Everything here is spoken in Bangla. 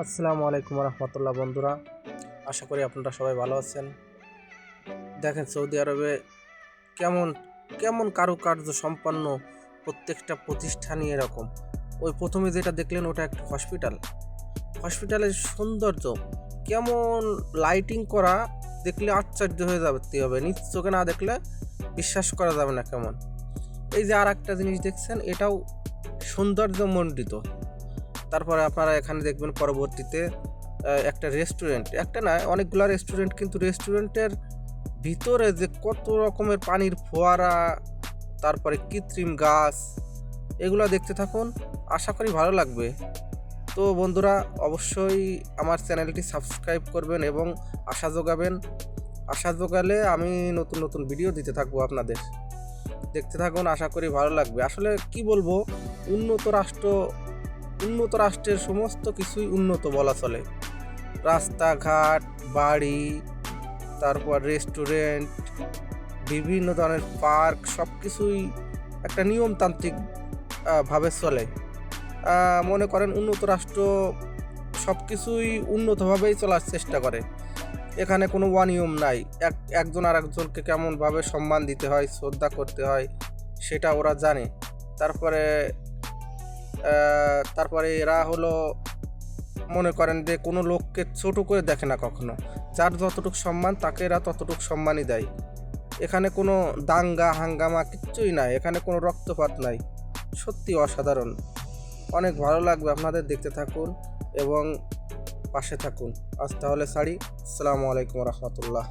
আসসালামু আলাইকুম রহমতুল্লাহ বন্ধুরা। আশা করি আপনারা সবাই ভালো আছেন। দেখেন সৌদি আরবে কেমন কেমন কারুকার্য সম্পন্ন প্রত্যেকটা প্রতিষ্ঠানই এরকম। ওই প্রথমে যেটা দেখলেন ওটা একটা হসপিটাল হসপিটালের সৌন্দর্য, কেমন লাইটিং করা, দেখলে আশ্চর্য হয়ে যাবে হবে। নিজ চোখে না দেখলে বিশ্বাস করা যাবে না কেমন। এই যে আর একটা জিনিস দেখছেন, এটাও সৌন্দর্যমণ্ডিত। তারপরে আপনারা এখানে দেখবেন পরবর্তীতে একটা রেস্টুরেন্ট একটা না, অনেকগুলো রেস্টুরেন্ট কিন্তু রেস্টুরেন্টের ভিতরে যে কত রকমের পানির ফোয়ারা, তারপরে কৃত্রিম গাছ, এগুলো দেখতে থাকুন, আশা করি ভালো লাগবে। তো বন্ধুরা, অবশ্যই আমার চ্যানেলটি সাবস্ক্রাইব করবেন এবং আশা যোগাবেন। আশা যোগালে আমি নতুন নতুন ভিডিও দিতে থাকব আপনাদের। দেখতে থাকুন, আশা করি ভালো লাগবে। আসলে কি বলব, উন্নত রাষ্ট্র উন্নত রাষ্ট্রের সমস্ত কিছুই উন্নত বলা চলে। রাস্তাঘাট, বাড়ি, তারপর রেস্টুরেন্ট বিভিন্ন ধরনের পার্ক সব কিছুই একটা নিয়মতান্ত্রিক ভাবে চলে। মনে করেন উন্নত রাষ্ট্র সব কিছুই উন্নতভাবেই চলার চেষ্টা করে। এখানে কোনো অনিয়ম নাই। এক, একজন আর একজনকে কেমনভাবে সম্মান দিতে হয়, শ্রদ্ধা করতে হয়, সেটা ওরা জানে। তারপরে তারপরে এরা হলো মনে করেন যে কোনো লোককে ছোট করে দেখে না কখনো। যার যতটুকু সম্মান, তাকে এরা ততটুকু সম্মানই দেয়। এখানে কোনো দাঙ্গা, হাঙ্গামা কিচ্ছুই নাই। এখানে কোনো রক্তপাত নাই। সত্যি অসাধারণ। অনেক ভালো লাগবে আপনাদের দেখতে থাকুন এবং পাশে থাকুন। আজ তাহলে সারি। আসসালামু আলাইকুম রহমতুল্লাহ।